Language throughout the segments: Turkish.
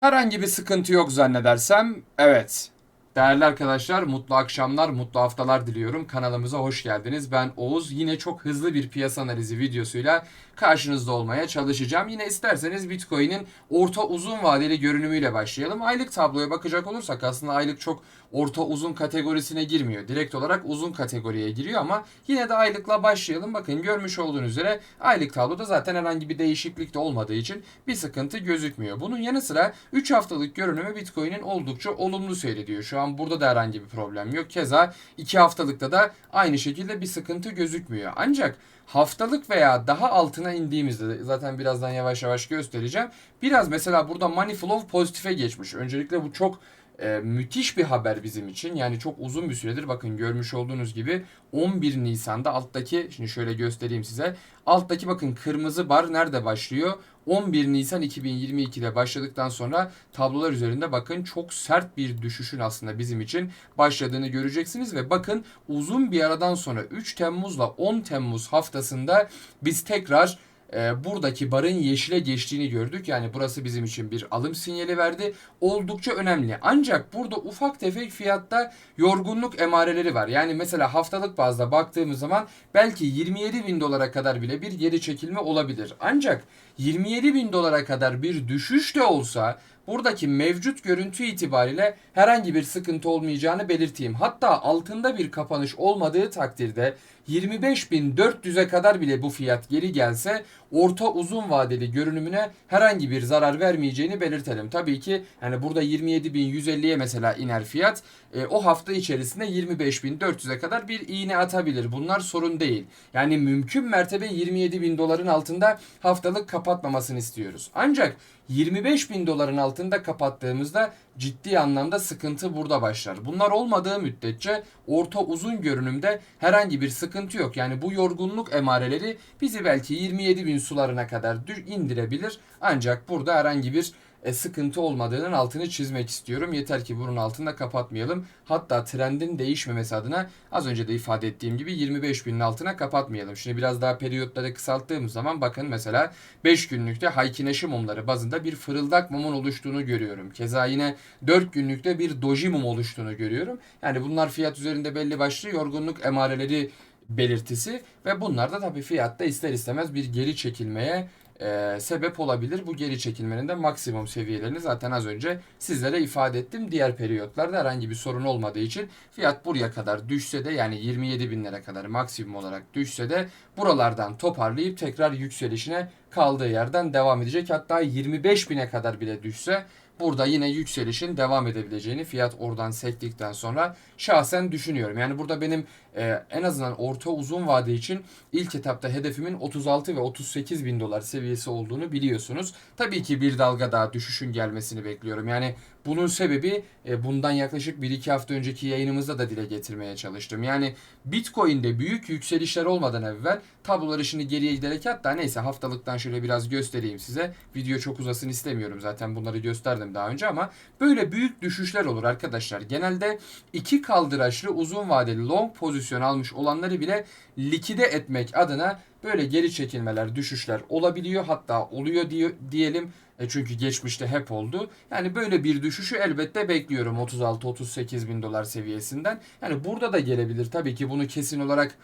Herhangi bir sıkıntı yok zannedersem. Evet. Değerli arkadaşlar, mutlu akşamlar, mutlu haftalar diliyorum. Kanalımıza hoş geldiniz. Ben Oğuz. Yine çok hızlı bir piyasa analizi videosuyla karşınızda olmaya çalışacağım. Yine isterseniz Bitcoin'in orta uzun vadeli görünümüyle başlayalım. Aylık tabloya bakacak olursak aslında aylık çok orta uzun kategorisine girmiyor. Direkt olarak uzun kategoriye giriyor ama yine de aylıkla başlayalım. Bakın görmüş olduğunuz üzere aylık tabloda zaten herhangi bir değişiklik de olmadığı için bir sıkıntı gözükmüyor. Bunun yanı sıra 3 haftalık görünümü Bitcoin'in oldukça olumlu seyrediyor. Şu an burada da herhangi bir problem yok. Keza 2 haftalıkta da aynı şekilde bir sıkıntı gözükmüyor. Ancak haftalık veya daha altına indiğimizde zaten birazdan yavaş yavaş göstereceğim. Biraz mesela burada money flow pozitife geçmiş. Öncelikle bu çok e, müthiş bir haber bizim için. Yani çok uzun bir süredir bakın görmüş olduğunuz gibi 11 Nisan'da alttaki şimdi şöyle göstereyim size. Alttaki bakın kırmızı bar nerede başlıyor? 11 Nisan 2022'de başladıktan sonra tablolar üzerinde bakın çok sert bir düşüşün aslında bizim için başladığını göreceksiniz ve bakın uzun bir aradan sonra 3 Temmuz'la 10 Temmuz haftasında biz tekrar e, buradaki barın yeşile geçtiğini gördük. Yani burası bizim için bir alım sinyali verdi. Oldukça önemli. Ancak burada ufak tefek fiyatta yorgunluk emareleri var. Yani mesela haftalık bazda baktığımız zaman belki 27 bin dolara kadar bile bir geri çekilme olabilir. Ancak 27 bin dolara kadar bir düşüş de olsa buradaki mevcut görüntü itibariyle herhangi bir sıkıntı olmayacağını belirteyim. Hatta altında bir kapanış olmadığı takdirde 25.400'e kadar bile bu fiyat geri gelse orta uzun vadeli görünümüne herhangi bir zarar vermeyeceğini belirtelim. Tabii ki yani burada 27.150'ye mesela iner fiyat e, o hafta içerisinde 25.400'e kadar bir iğne atabilir. Bunlar sorun değil. Yani mümkün mertebe 27.000 doların altında haftalık kapatmamasını istiyoruz. Ancak 25 bin doların altında kapattığımızda ciddi anlamda sıkıntı burada başlar. Bunlar olmadığı müddetçe orta uzun görünümde herhangi bir sıkıntı yok. Yani bu yorgunluk emareleri bizi belki 27 bin sularına kadar indirebilir. Ancak burada herhangi bir e, sıkıntı olmadığının altını çizmek istiyorum. Yeter ki bunun altında kapatmayalım. Hatta trendin değişmemesi adına az önce de ifade ettiğim gibi 25 binin altına kapatmayalım. Şimdi biraz daha periyotları kısalttığımız zaman bakın mesela 5 günlükte Haykineşi mumları bazında bir fırıldak mumun oluştuğunu görüyorum. Keza yine 4 günlükte bir doji mum oluştuğunu görüyorum. Yani bunlar fiyat üzerinde belli başlı yorgunluk emareleri belirtisi ve bunlar da tabii fiyatta ister istemez bir geri çekilmeye e, sebep olabilir. Bu geri çekilmenin de maksimum seviyelerini zaten az önce sizlere ifade ettim. Diğer periyotlarda herhangi bir sorun olmadığı için fiyat buraya kadar düşse de yani 27 binlere kadar maksimum olarak düşse de buralardan toparlayıp tekrar yükselişine kaldığı yerden devam edecek. Hatta 25 bine kadar bile düşse burada yine yükselişin devam edebileceğini fiyat oradan sektikten sonra şahsen düşünüyorum. Yani burada benim e, en azından orta uzun vade için ilk etapta hedefimin 36 ve 38 bin dolar seviyesi olduğunu biliyorsunuz. Tabii ki bir dalga daha düşüşün gelmesini bekliyorum. Yani bunun sebebi e, bundan yaklaşık 1-2 hafta önceki yayınımızda da dile getirmeye çalıştım. Yani Bitcoin'de büyük yükselişler olmadan evvel tabloları şimdi geriye giderek hatta neyse haftalıktan şöyle biraz göstereyim size. Video çok uzasın istemiyorum zaten bunları gösterdim daha önce ama böyle büyük düşüşler olur arkadaşlar. Genelde iki kaldıraçlı uzun vadeli long pozisyon almış olanları bile likide etmek adına böyle geri çekilmeler, düşüşler olabiliyor. Hatta oluyor diye, diyelim. E çünkü geçmişte hep oldu. Yani böyle bir düşüşü elbette bekliyorum 36-38 bin dolar seviyesinden. Yani burada da gelebilir. Tabii ki bunu kesin olarak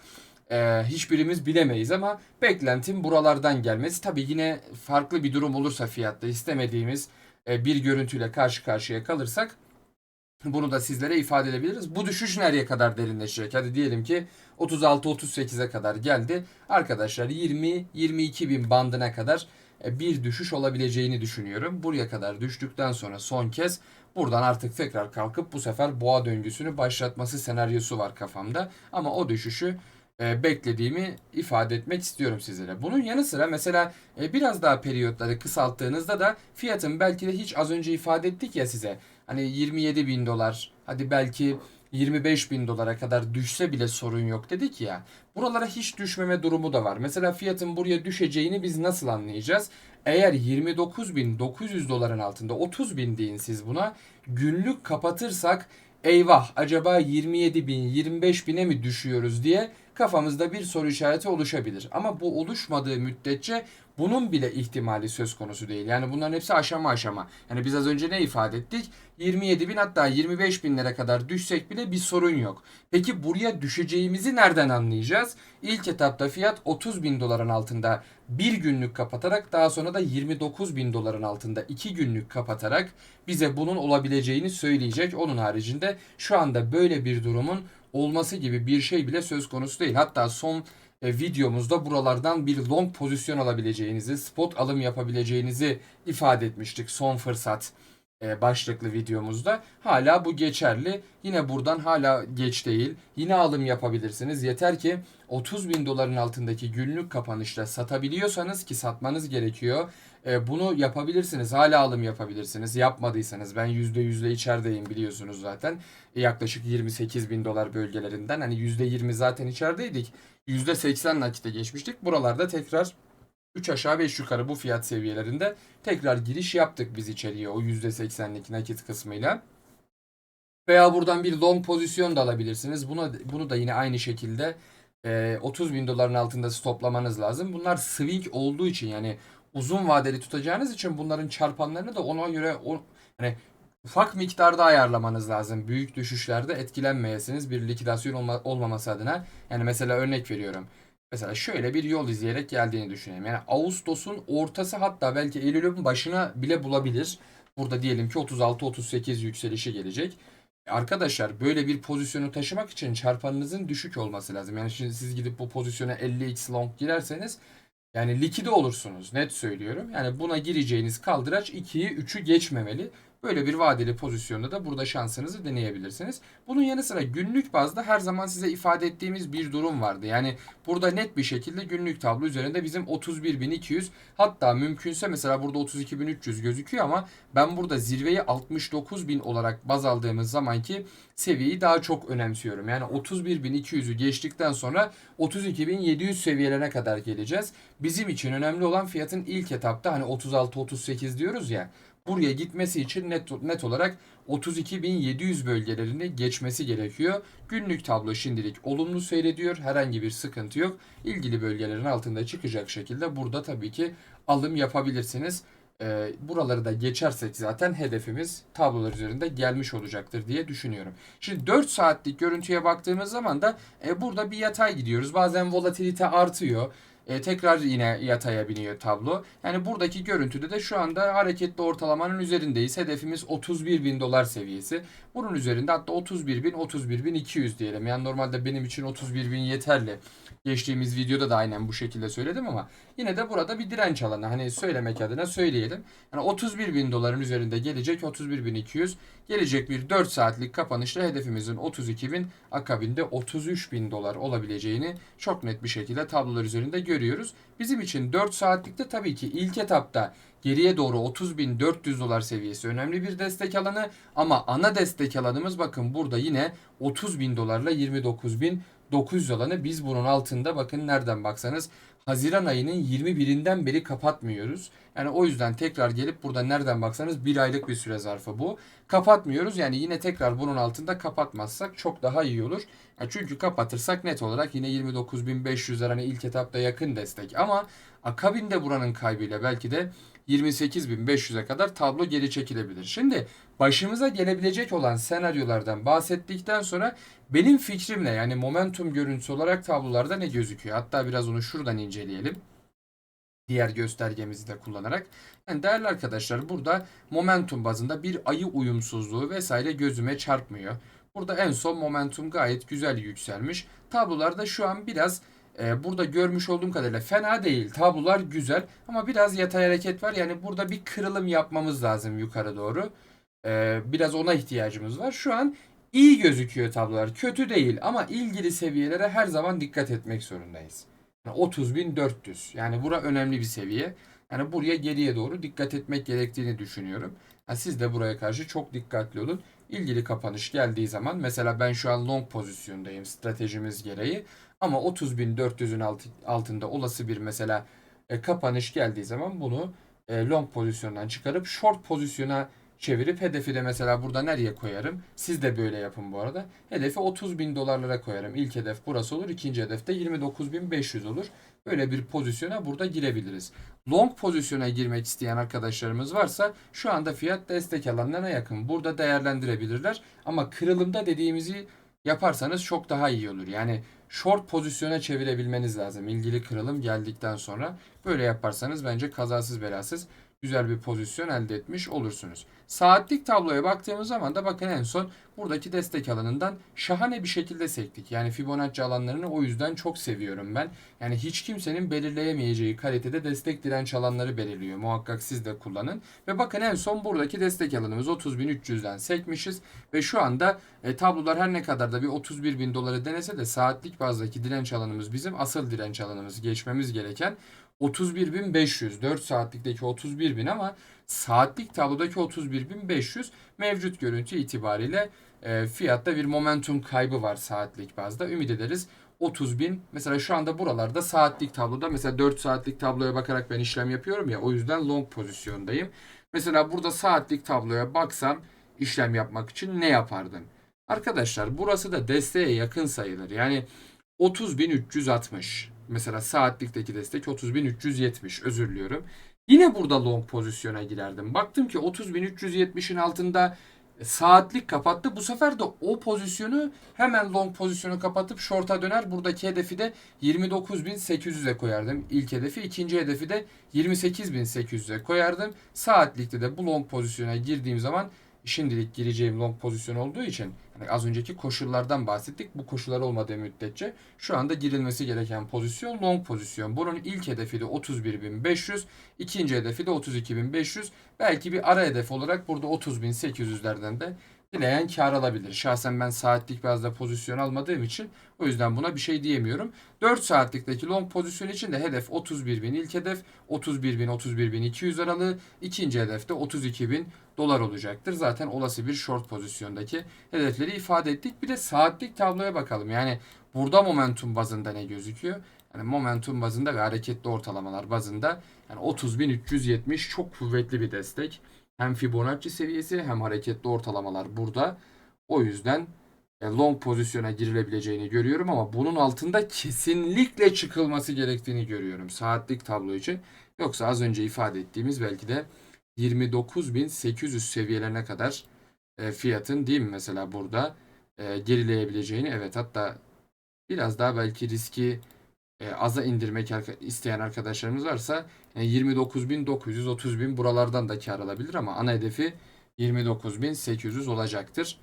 e, hiçbirimiz bilemeyiz ama beklentim buralardan gelmesi. Tabii yine farklı bir durum olursa fiyatta istemediğimiz e, bir görüntüyle karşı karşıya kalırsak bunu da sizlere ifade edebiliriz. Bu düşüş nereye kadar derinleşecek? Hadi diyelim ki 36-38'e kadar geldi. Arkadaşlar 20-22 bin bandına kadar bir düşüş olabileceğini düşünüyorum. Buraya kadar düştükten sonra son kez buradan artık tekrar kalkıp bu sefer boğa döngüsünü başlatması senaryosu var kafamda. Ama o düşüşü e, beklediğimi ifade etmek istiyorum sizlere. Bunun yanı sıra mesela e, biraz daha periyotları kısalttığınızda da fiyatın belki de hiç az önce ifade ettik ya size. Hani 27 bin dolar hadi belki 25 bin dolara kadar düşse bile sorun yok dedik ya. Buralara hiç düşmeme durumu da var. Mesela fiyatın buraya düşeceğini biz nasıl anlayacağız? Eğer 29.900 doların altında 30 bin deyin siz buna günlük kapatırsak eyvah acaba 27 bin 25 bine mi düşüyoruz diye kafamızda bir soru işareti oluşabilir. Ama bu oluşmadığı müddetçe bunun bile ihtimali söz konusu değil. Yani bunların hepsi aşama aşama. Yani biz az önce ne ifade ettik? 27 bin hatta 25 binlere kadar düşsek bile bir sorun yok. Peki buraya düşeceğimizi nereden anlayacağız? İlk etapta fiyat 30 bin doların altında bir günlük kapatarak daha sonra da 29 bin doların altında iki günlük kapatarak bize bunun olabileceğini söyleyecek. Onun haricinde şu anda böyle bir durumun olması gibi bir şey bile söz konusu değil. Hatta son e, videomuzda buralardan bir long pozisyon alabileceğinizi, spot alım yapabileceğinizi ifade etmiştik son fırsat e, başlıklı videomuzda. Hala bu geçerli. Yine buradan hala geç değil. Yine alım yapabilirsiniz. Yeter ki 30 bin doların altındaki günlük kapanışta satabiliyorsanız ki satmanız gerekiyor. E, bunu yapabilirsiniz. Hala alım yapabilirsiniz. Yapmadıysanız ben %100'le içerideyim biliyorsunuz zaten. E, yaklaşık 28 bin dolar bölgelerinden. Hani %20 zaten içerideydik. %80 nakite geçmiştik. Buralarda tekrar 3 aşağı 5 yukarı bu fiyat seviyelerinde tekrar giriş yaptık biz içeriye o %80'lik nakit kısmıyla. Veya buradan bir long pozisyon da alabilirsiniz. Buna, bunu da yine aynı şekilde e, 30 bin doların altında stoplamanız lazım. Bunlar swing olduğu için yani uzun vadeli tutacağınız için bunların çarpanlarını da ona göre o, hani ufak miktarda ayarlamanız lazım. Büyük düşüşlerde etkilenmeyesiniz bir likidasyon olma, olmaması adına. Yani mesela örnek veriyorum. Mesela şöyle bir yol izleyerek geldiğini düşünelim. Yani Ağustos'un ortası hatta belki Eylül'ün başına bile bulabilir. Burada diyelim ki 36-38 yükselişi gelecek. Arkadaşlar böyle bir pozisyonu taşımak için çarpanınızın düşük olması lazım. Yani şimdi siz gidip bu pozisyona 50x long girerseniz yani likide olursunuz net söylüyorum. Yani buna gireceğiniz kaldıraç 2'yi 3'ü geçmemeli. Böyle bir vadeli pozisyonda da burada şansınızı deneyebilirsiniz. Bunun yanı sıra günlük bazda her zaman size ifade ettiğimiz bir durum vardı. Yani burada net bir şekilde günlük tablo üzerinde bizim 31.200 hatta mümkünse mesela burada 32.300 gözüküyor ama ben burada zirveyi 69.000 olarak baz aldığımız zamanki seviyeyi daha çok önemsiyorum. Yani 31.200'ü geçtikten sonra 32.700 seviyelerine kadar geleceğiz. Bizim için önemli olan fiyatın ilk etapta hani 36-38 diyoruz ya buraya gitmesi için net, net olarak 32.700 bölgelerini geçmesi gerekiyor. Günlük tablo şimdilik olumlu seyrediyor. Herhangi bir sıkıntı yok. İlgili bölgelerin altında çıkacak şekilde burada tabii ki alım yapabilirsiniz. E, buraları da geçersek zaten hedefimiz tablolar üzerinde gelmiş olacaktır diye düşünüyorum. Şimdi 4 saatlik görüntüye baktığımız zaman da e, burada bir yatay gidiyoruz. Bazen volatilite artıyor. E, tekrar yine yataya biniyor tablo. Yani buradaki görüntüde de şu anda hareketli ortalamanın üzerindeyiz. Hedefimiz 31 bin dolar seviyesi. Bunun üzerinde hatta 31 bin 31 bin 200 diyelim. Yani normalde benim için 31 bin yeterli. Geçtiğimiz videoda da aynen bu şekilde söyledim ama yine de burada bir direnç alanı. Hani söylemek adına söyleyelim. Yani 31 bin doların üzerinde gelecek 31 bin 200 gelecek bir 4 saatlik kapanışla hedefimizin 32 bin akabinde 33 bin dolar olabileceğini çok net bir şekilde tablolar üzerinde görüyoruz. Bizim için 4 saatlikte tabii ki ilk etapta geriye doğru 30.400 dolar seviyesi önemli bir destek alanı ama ana destek alanımız bakın burada yine 30.000 dolarla 29.900 alanı biz bunun altında bakın nereden baksanız Haziran ayının 21'inden beri kapatmıyoruz. Yani o yüzden tekrar gelip burada nereden baksanız bir aylık bir süre zarfı bu. Kapatmıyoruz yani yine tekrar bunun altında kapatmazsak çok daha iyi olur. Yani çünkü kapatırsak net olarak yine 29.500 hani ilk etapta yakın destek ama akabinde buranın kaybıyla belki de 28.500'e kadar tablo geri çekilebilir. Şimdi başımıza gelebilecek olan senaryolardan bahsettikten sonra benim fikrimle yani momentum görüntüsü olarak tablolarda ne gözüküyor? Hatta biraz onu şuradan inceleyelim. Diğer göstergemizi de kullanarak. Yani değerli arkadaşlar burada momentum bazında bir ayı uyumsuzluğu vesaire gözüme çarpmıyor. Burada en son momentum gayet güzel yükselmiş. Tablolarda şu an biraz e, burada görmüş olduğum kadarıyla fena değil. Tablolar güzel ama biraz yatay hareket var. Yani burada bir kırılım yapmamız lazım yukarı doğru. E, biraz ona ihtiyacımız var. Şu an iyi gözüküyor tablolar. Kötü değil ama ilgili seviyelere her zaman dikkat etmek zorundayız. Yani 30.400 yani bura önemli bir seviye. Yani buraya geriye doğru dikkat etmek gerektiğini düşünüyorum. Yani siz de buraya karşı çok dikkatli olun. İlgili kapanış geldiği zaman mesela ben şu an long pozisyondayım stratejimiz gereği. Ama 30.400'ün altında olası bir mesela e, kapanış geldiği zaman bunu e, long pozisyondan çıkarıp short pozisyona çevirip hedefi de mesela burada nereye koyarım? Siz de böyle yapın bu arada. Hedefi 30 bin dolarlara koyarım. İlk hedef burası olur. ikinci hedef de 29.500 olur. Böyle bir pozisyona burada girebiliriz. Long pozisyona girmek isteyen arkadaşlarımız varsa şu anda fiyat destek alanlarına yakın. Burada değerlendirebilirler. Ama kırılımda dediğimizi yaparsanız çok daha iyi olur. Yani short pozisyona çevirebilmeniz lazım. İlgili kırılım geldikten sonra böyle yaparsanız bence kazasız belasız güzel bir pozisyon elde etmiş olursunuz. Saatlik tabloya baktığımız zaman da bakın en son buradaki destek alanından şahane bir şekilde sektik. Yani Fibonacci alanlarını o yüzden çok seviyorum ben. Yani hiç kimsenin belirleyemeyeceği kalitede destek direnç alanları belirliyor. Muhakkak siz de kullanın. Ve bakın en son buradaki destek alanımız 30.300'den sekmişiz. Ve şu anda e, tablolar her ne kadar da bir 31 bin doları denese de saatlik bazdaki direnç alanımız bizim asıl direnç alanımız geçmemiz gereken 31.500 4 saatlikteki 31.000 ama saatlik tablodaki 31.500 mevcut görüntü itibariyle e, fiyatta bir momentum kaybı var saatlik bazda. Ümit ederiz 30.000 mesela şu anda buralarda saatlik tabloda mesela 4 saatlik tabloya bakarak ben işlem yapıyorum ya o yüzden long pozisyondayım. Mesela burada saatlik tabloya baksam işlem yapmak için ne yapardım? Arkadaşlar burası da desteğe yakın sayılır. Yani 30.360 mesela saatlikteki destek 30.370 özür diliyorum. Yine burada long pozisyona girerdim. Baktım ki 30.370'in altında saatlik kapattı. Bu sefer de o pozisyonu hemen long pozisyonu kapatıp short'a döner. Buradaki hedefi de 29.800'e koyardım. İlk hedefi. ikinci hedefi de 28.800'e koyardım. Saatlikte de bu long pozisyona girdiğim zaman şimdilik gireceğim long pozisyon olduğu için yani az önceki koşullardan bahsettik. Bu koşullar olmadığı müddetçe şu anda girilmesi gereken pozisyon long pozisyon. Bunun ilk hedefi de 31.500, ikinci hedefi de 32.500. Belki bir ara hedef olarak burada 30.800'lerden de dileyen kar alabilir. Şahsen ben saatlik bazda pozisyon almadığım için o yüzden buna bir şey diyemiyorum. 4 saatlikteki long pozisyon için de hedef 31.000 ilk hedef 31.000 31.200 aralığı ikinci hedef de 32.000 dolar olacaktır. Zaten olası bir short pozisyondaki hedefleri ifade ettik. Bir de saatlik tabloya bakalım. Yani burada momentum bazında ne gözüküyor? Yani momentum bazında ve hareketli ortalamalar bazında yani 30.370 çok kuvvetli bir destek. Hem Fibonacci seviyesi hem hareketli ortalamalar burada. O yüzden e, long pozisyona girilebileceğini görüyorum ama bunun altında kesinlikle çıkılması gerektiğini görüyorum saatlik tablo için. Yoksa az önce ifade ettiğimiz belki de 29.800 seviyelerine kadar e, fiyatın değil mi mesela burada e, gerileyebileceğini evet hatta biraz daha belki riski e, aza indirmek isteyen arkadaşlarımız varsa yani 29.900 30.000 buralardan da kar alabilir ama ana hedefi 29.800 olacaktır.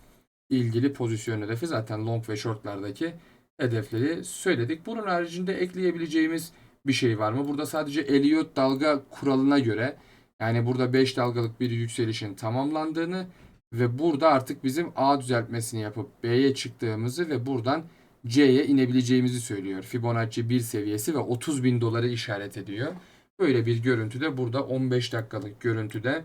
İlgili pozisyon hedefi zaten long ve shortlardaki hedefleri söyledik. Bunun haricinde ekleyebileceğimiz bir şey var mı? Burada sadece Elliott dalga kuralına göre yani burada 5 dalgalık bir yükselişin tamamlandığını ve burada artık bizim A düzeltmesini yapıp B'ye çıktığımızı ve buradan C'ye inebileceğimizi söylüyor. Fibonacci 1 seviyesi ve 30 bin doları işaret ediyor. Böyle bir görüntüde burada 15 dakikalık görüntüde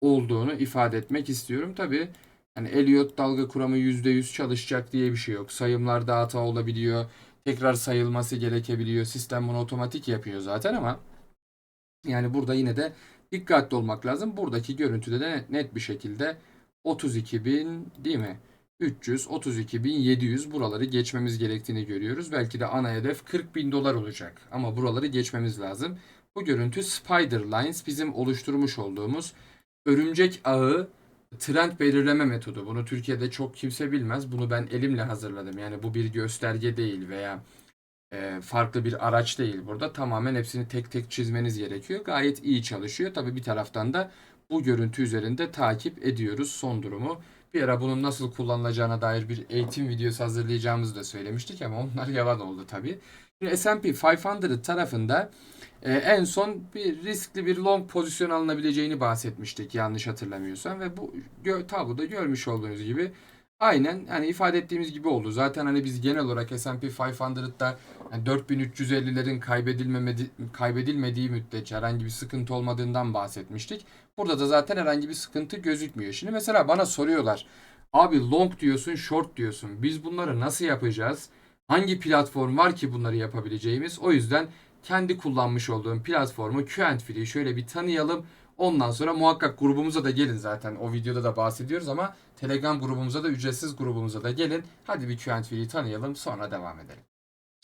olduğunu ifade etmek istiyorum. Tabi yani Elliott dalga kuramı %100 çalışacak diye bir şey yok. Sayımlarda hata olabiliyor. Tekrar sayılması gerekebiliyor. Sistem bunu otomatik yapıyor zaten ama yani burada yine de dikkatli olmak lazım. Buradaki görüntüde de net, bir şekilde 32.000 değil mi? 300, 32.700 buraları geçmemiz gerektiğini görüyoruz. Belki de ana hedef 40.000 dolar olacak. Ama buraları geçmemiz lazım. Bu görüntü Spider Lines bizim oluşturmuş olduğumuz örümcek ağı trend belirleme metodu. Bunu Türkiye'de çok kimse bilmez. Bunu ben elimle hazırladım. Yani bu bir gösterge değil veya e, farklı bir araç değil burada. Tamamen hepsini tek tek çizmeniz gerekiyor. Gayet iyi çalışıyor. Tabii bir taraftan da bu görüntü üzerinde takip ediyoruz son durumu. Bir ara bunun nasıl kullanılacağına dair bir eğitim videosu hazırlayacağımızı da söylemiştik ama onlar yalan oldu tabii. S&P 500 tarafında e, en son bir riskli bir long pozisyon alınabileceğini bahsetmiştik yanlış hatırlamıyorsam ve bu gö tabloda görmüş olduğunuz gibi aynen hani ifade ettiğimiz gibi oldu. Zaten hani biz genel olarak S&P 500'da yani 4350'lerin kaybedilmemedi, kaybedilmediği müddetçe herhangi bir sıkıntı olmadığından bahsetmiştik. Burada da zaten herhangi bir sıkıntı gözükmüyor. Şimdi mesela bana soruyorlar. Abi long diyorsun, short diyorsun. Biz bunları nasıl yapacağız? Hangi platform var ki bunları yapabileceğimiz? O yüzden kendi kullanmış olduğum platformu Q&Free'yi şöyle bir tanıyalım. Ondan sonra muhakkak grubumuza da gelin zaten. O videoda da bahsediyoruz ama Telegram grubumuza da ücretsiz grubumuza da gelin. Hadi bir Q&A'yi tanıyalım sonra devam edelim.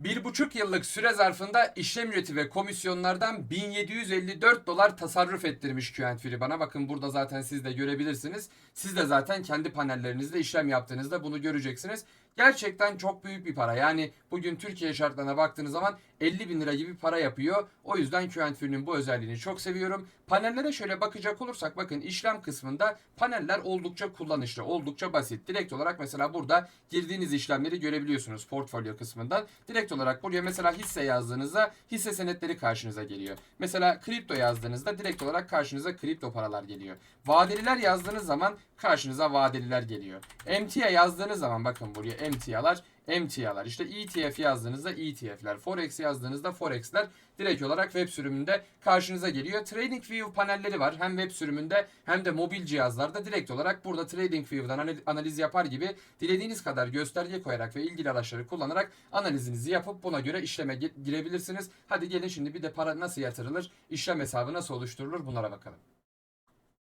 Bir buçuk yıllık süre zarfında işlem ücreti ve komisyonlardan 1754 dolar tasarruf ettirmiş Q&Fury bana. Bakın burada zaten siz de görebilirsiniz. Siz de zaten kendi panellerinizde işlem yaptığınızda bunu göreceksiniz. Gerçekten çok büyük bir para. Yani bugün Türkiye şartlarına baktığınız zaman 50 bin lira gibi para yapıyor. O yüzden Q&Fury'nin bu özelliğini çok seviyorum. Panellere şöyle bakacak olursak bakın işlem kısmında paneller oldukça kullanışlı, oldukça basit. Direkt olarak mesela burada girdiğiniz işlemleri görebiliyorsunuz portfolyo kısmından. Direkt olarak buraya mesela hisse yazdığınızda hisse senetleri karşınıza geliyor. Mesela kripto yazdığınızda direkt olarak karşınıza kripto paralar geliyor. Vadeliler yazdığınız zaman karşınıza vadeliler geliyor. MTA yazdığınız zaman bakın buraya emtialar emtialar işte ETF yazdığınızda ETF'ler Forex yazdığınızda Forex'ler direkt olarak web sürümünde karşınıza geliyor. TradingView panelleri var hem web sürümünde hem de mobil cihazlarda direkt olarak burada TradingView'dan analiz yapar gibi dilediğiniz kadar gösterge koyarak ve ilgili araçları kullanarak analizinizi yapıp buna göre işleme girebilirsiniz. Hadi gelin şimdi bir de para nasıl yatırılır, işlem hesabı nasıl oluşturulur bunlara bakalım.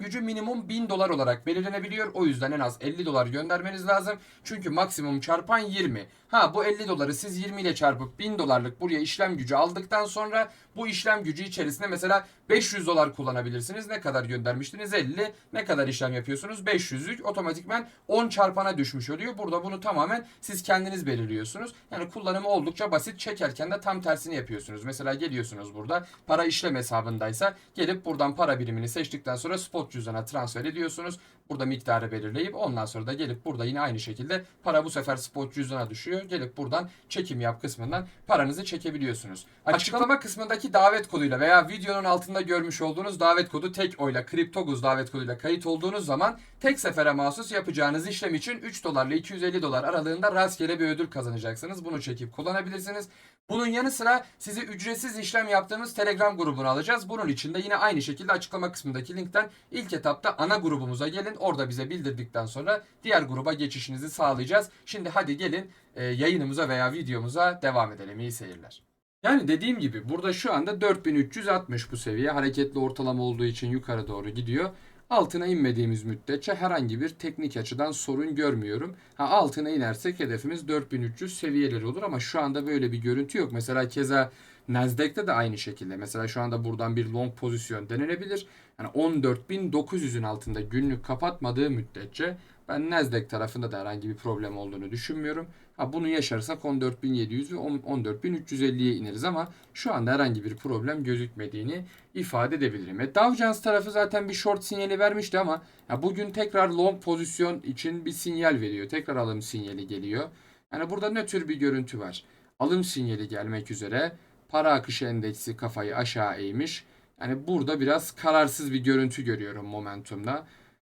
gücü minimum 1000 dolar olarak belirlenebiliyor. O yüzden en az 50 dolar göndermeniz lazım. Çünkü maksimum çarpan 20. Ha bu 50 doları siz 20 ile çarpıp 1000 dolarlık buraya işlem gücü aldıktan sonra bu işlem gücü içerisinde mesela 500 dolar kullanabilirsiniz. Ne kadar göndermiştiniz? 50. Ne kadar işlem yapıyorsunuz? 500'lük otomatikmen 10 çarpana düşmüş oluyor. Burada bunu tamamen siz kendiniz belirliyorsunuz. Yani kullanımı oldukça basit. Çekerken de tam tersini yapıyorsunuz. Mesela geliyorsunuz burada para işlem hesabındaysa gelip buradan para birimini seçtikten sonra spot cüzdana transfer ediyorsunuz. Burada miktarı belirleyip ondan sonra da gelip burada yine aynı şekilde para bu sefer spot cüzdana düşüyor. Gelip buradan çekim yap kısmından paranızı çekebiliyorsunuz. Açıklama kısmındaki davet koduyla veya videonun altında görmüş olduğunuz davet kodu tek oyla Kriptoguz davet koduyla kayıt olduğunuz zaman tek sefere mahsus yapacağınız işlem için 3 dolarla 250 dolar aralığında rastgele bir ödül kazanacaksınız. Bunu çekip kullanabilirsiniz. Bunun yanı sıra sizi ücretsiz işlem yaptığımız Telegram grubunu alacağız. Bunun için de yine aynı şekilde açıklama kısmındaki linkten ilk etapta ana grubumuza gelin. Orada bize bildirdikten sonra diğer gruba geçişinizi sağlayacağız. Şimdi hadi gelin e, yayınımıza veya videomuza devam edelim. İyi seyirler. Yani dediğim gibi burada şu anda 4360 bu seviye. Hareketli ortalama olduğu için yukarı doğru gidiyor. Altına inmediğimiz müddetçe herhangi bir teknik açıdan sorun görmüyorum. Ha altına inersek hedefimiz 4300 seviyeleri olur ama şu anda böyle bir görüntü yok. Mesela keza Nasdaq'te de aynı şekilde. Mesela şu anda buradan bir long pozisyon denenebilir. Yani 14.900'ün altında günlük kapatmadığı müddetçe ben Nasdaq tarafında da herhangi bir problem olduğunu düşünmüyorum. Ha bunu yaşarsak 14.700 ve 14.350'ye ineriz ama şu anda herhangi bir problem gözükmediğini ifade edebilirim. E, Dow Jones tarafı zaten bir short sinyali vermişti ama ya bugün tekrar long pozisyon için bir sinyal veriyor. Tekrar alım sinyali geliyor. Yani burada nötr bir görüntü var. Alım sinyali gelmek üzere. Para akışı endeksi kafayı aşağı eğmiş. Yani burada biraz kararsız bir görüntü görüyorum momentumda.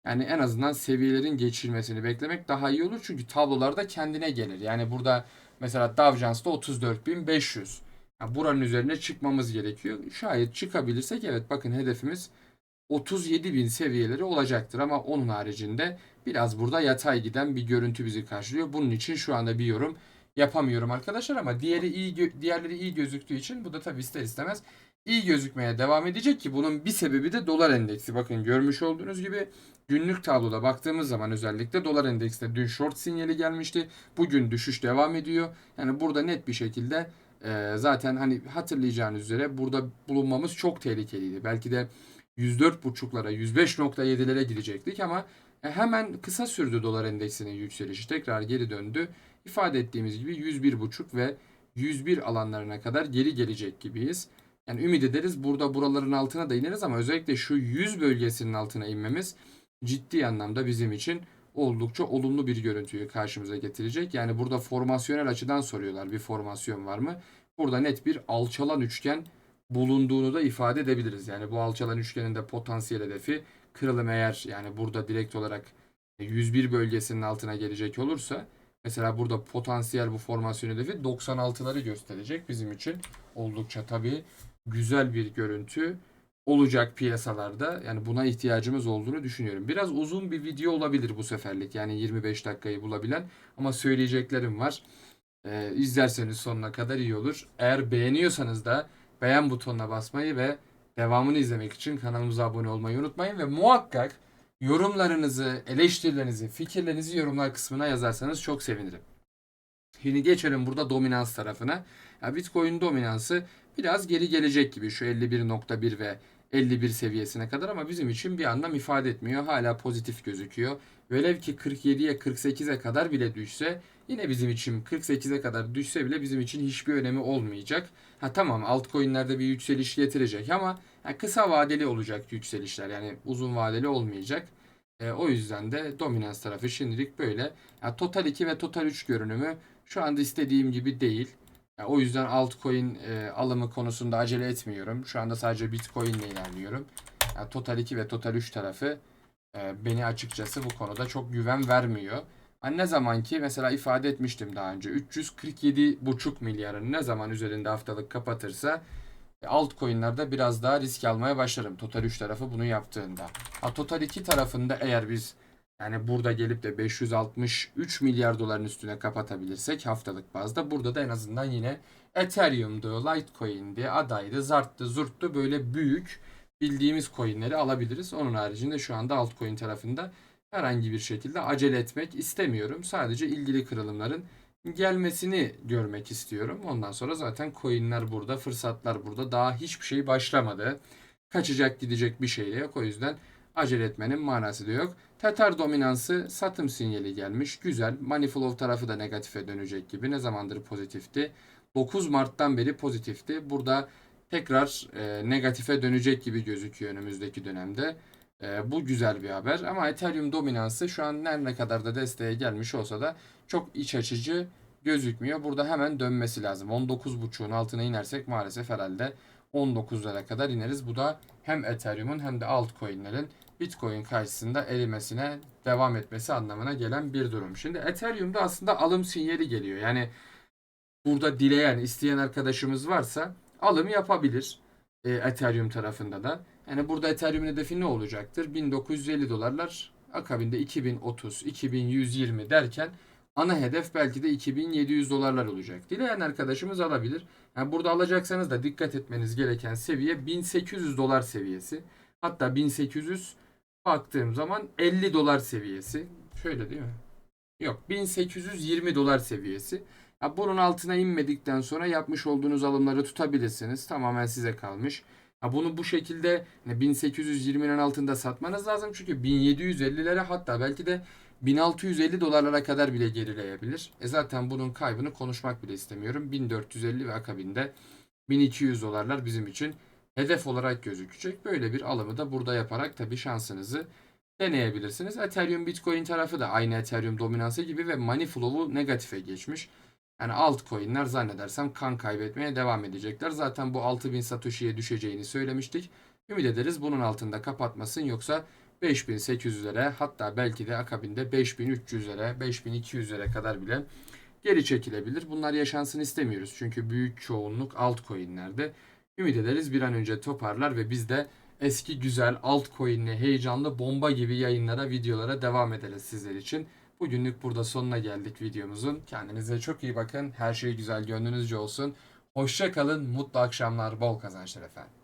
Yani en azından seviyelerin geçilmesini beklemek daha iyi olur. Çünkü tablolarda kendine gelir. Yani burada mesela Dow Jones'ta 34.500. Yani buranın üzerine çıkmamız gerekiyor. Şayet çıkabilirsek evet bakın hedefimiz 37.000 seviyeleri olacaktır. Ama onun haricinde biraz burada yatay giden bir görüntü bizi karşılıyor. Bunun için şu anda bir yorum yapamıyorum arkadaşlar ama diğeri iyi diğerleri iyi gözüktüğü için bu da tabii ister istemez iyi gözükmeye devam edecek ki bunun bir sebebi de dolar endeksi. Bakın görmüş olduğunuz gibi günlük tabloda baktığımız zaman özellikle dolar endeksinde dün short sinyali gelmişti. Bugün düşüş devam ediyor. Yani burada net bir şekilde e, zaten hani hatırlayacağınız üzere burada bulunmamız çok tehlikeliydi. Belki de 104.5'lara 105.7'lere gidecektik ama e, hemen kısa sürdü dolar endeksinin yükselişi. Tekrar geri döndü. İfade ettiğimiz gibi 101.5 ve 101 alanlarına kadar geri gelecek gibiyiz. Yani ümit ederiz burada buraların altına da ineriz ama özellikle şu 100 bölgesinin altına inmemiz ciddi anlamda bizim için oldukça olumlu bir görüntüyü karşımıza getirecek. Yani burada formasyonel açıdan soruyorlar bir formasyon var mı? Burada net bir alçalan üçgen bulunduğunu da ifade edebiliriz. Yani bu alçalan üçgenin de potansiyel hedefi kırılım eğer yani burada direkt olarak 101 bölgesinin altına gelecek olursa mesela burada potansiyel bu formasyon hedefi 96'ları gösterecek bizim için oldukça tabii güzel bir görüntü olacak piyasalarda. Yani buna ihtiyacımız olduğunu düşünüyorum. Biraz uzun bir video olabilir bu seferlik. Yani 25 dakikayı bulabilen ama söyleyeceklerim var. Ee, izlerseniz sonuna kadar iyi olur. Eğer beğeniyorsanız da beğen butonuna basmayı ve devamını izlemek için kanalımıza abone olmayı unutmayın ve muhakkak yorumlarınızı, eleştirilerinizi, fikirlerinizi yorumlar kısmına yazarsanız çok sevinirim. Şimdi geçelim burada dominans tarafına. Ya Bitcoin dominansı biraz geri gelecek gibi şu 51.1 ve 51 seviyesine kadar ama bizim için bir anlam ifade etmiyor. Hala pozitif gözüküyor. Velev ki 47'ye 48'e kadar bile düşse yine bizim için 48'e kadar düşse bile bizim için hiçbir önemi olmayacak. Ha tamam altcoin'lerde bir yükseliş getirecek ama ha, kısa vadeli olacak yükselişler yani uzun vadeli olmayacak. E, o yüzden de dominans tarafı şimdilik böyle. Ya, Total 2 ve Total 3 görünümü şu anda istediğim gibi değil. Ya, o yüzden altcoin e, alımı konusunda acele etmiyorum. Şu anda sadece Bitcoin ile ilerliyorum. Ya, Total 2 ve Total 3 tarafı e, beni açıkçası bu konuda çok güven vermiyor. Hani ne zaman ki mesela ifade etmiştim daha önce 347,5 milyarın ne zaman üzerinde haftalık kapatırsa e, altcoin'lerde biraz daha risk almaya başlarım. Total 3 tarafı bunu yaptığında. Ha, Total 2 tarafında eğer biz yani burada gelip de 563 milyar doların üstüne kapatabilirsek haftalık bazda burada da en azından yine Ethereum'du, Litecoin'di, adaydı, zarttı, zurttu böyle büyük bildiğimiz coinleri alabiliriz. Onun haricinde şu anda altcoin tarafında herhangi bir şekilde acele etmek istemiyorum. Sadece ilgili kırılımların gelmesini görmek istiyorum. Ondan sonra zaten coinler burada, fırsatlar burada. Daha hiçbir şey başlamadı. Kaçacak gidecek bir şey de yok. O yüzden acele etmenin manası da yok. Tether dominansı satım sinyali gelmiş. Güzel. Money flow tarafı da negatife dönecek gibi. Ne zamandır pozitifti? 9 Mart'tan beri pozitifti. Burada tekrar e, negatife dönecek gibi gözüküyor önümüzdeki dönemde. E, bu güzel bir haber ama Ethereum dominansı şu an her ne kadar da desteğe gelmiş olsa da çok iç açıcı gözükmüyor. Burada hemen dönmesi lazım. 19.5'un altına inersek maalesef herhalde 19'lara kadar ineriz. Bu da hem Ethereum'un hem de altcoin'lerin Bitcoin karşısında erimesine devam etmesi anlamına gelen bir durum. Şimdi Ethereum'da aslında alım sinyali geliyor. Yani burada dileyen, isteyen arkadaşımız varsa alım yapabilir e, Ethereum tarafında da. Yani burada Ethereum'un hedefi ne olacaktır? 1950 dolarlar akabinde 2030, 2120 derken ana hedef belki de 2700 dolarlar olacak. Dileyen arkadaşımız alabilir. Yani burada alacaksanız da dikkat etmeniz gereken seviye 1800 dolar seviyesi. Hatta 1800 baktığım zaman 50 dolar seviyesi. Şöyle değil mi? Yok 1820 dolar seviyesi. Ya bunun altına inmedikten sonra yapmış olduğunuz alımları tutabilirsiniz. Tamamen size kalmış. Ha bunu bu şekilde hani 1820'nin altında satmanız lazım. Çünkü 1750'lere hatta belki de 1650 dolarlara kadar bile gerileyebilir. E zaten bunun kaybını konuşmak bile istemiyorum. 1450 ve akabinde 1200 dolarlar bizim için hedef olarak gözükecek. Böyle bir alımı da burada yaparak tabii şansınızı deneyebilirsiniz. Ethereum Bitcoin tarafı da aynı Ethereum dominansı gibi ve money flow'u negatife geçmiş. Yani altcoin'ler zannedersem kan kaybetmeye devam edecekler. Zaten bu 6000 Satoshi'ye düşeceğini söylemiştik. Ümit ederiz bunun altında kapatmasın yoksa 5800'lere hatta belki de akabinde 5300'lere 5200'lere kadar bile geri çekilebilir. Bunlar yaşansın istemiyoruz. Çünkü büyük çoğunluk altcoin'lerde. Ümit ederiz bir an önce toparlar ve biz de eski güzel altcoin'li heyecanlı bomba gibi yayınlara videolara devam ederiz sizler için. Bugünlük burada sonuna geldik videomuzun. Kendinize çok iyi bakın. Her şey güzel gönlünüzce olsun. Hoşça kalın. Mutlu akşamlar. Bol kazançlar efendim.